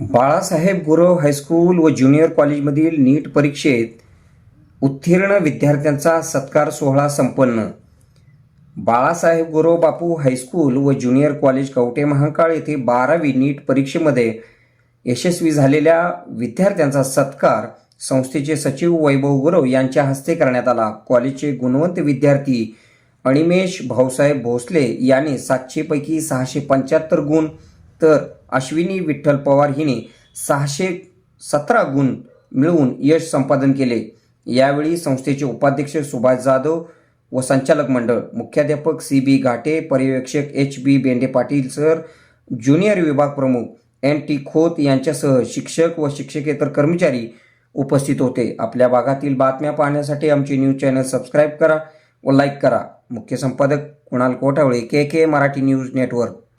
Balasaheb Gurav high school व junior कॉलेजमधील NEET परीक्षेत उत्तीर्ण विद्यार्थ्यांचा सत्कार सोहळा संपन्न. बाळासाहेब गुरव बापू हायस्कूल व ज्युनियर कॉलेज कवटे महांकाळ येथे बारावी नीट परीक्षेमध्ये यशस्वी झालेल्या विद्यार्थ्यांचा सत्कार संस्थेचे सचिव वैभव गुरव यांच्या हस्ते करण्यात आला. कॉलेजचे गुणवंत विद्यार्थी अनिमेश भाऊसाहेब भोसले यांनी सातशेपैकी सहाशे पंच्याहत्तर गुण तर अश्विनी विठ्ठल पवार हिने सहाशे सतरा गुण मिळवून यश संपादन केले. यावेळी संस्थेचे उपाध्यक्ष सुभाष जाधव व संचालक मंडळ मुख्याध्यापक सी बी घाटे पर्यवेक्षक H B Bende Patil sir junior विभाग प्रमुख एन टी खोत यांच्यासह शिक्षक व शिक्षकेतर कर्मचारी उपस्थित होते. आपल्या भागातील बातम्या पाहण्यासाठी आमचे न्यूज चॅनल सबस्क्राईब करा व लाईक करा. मुख्य संपादक Kunal Kothawale K K Marathi news network.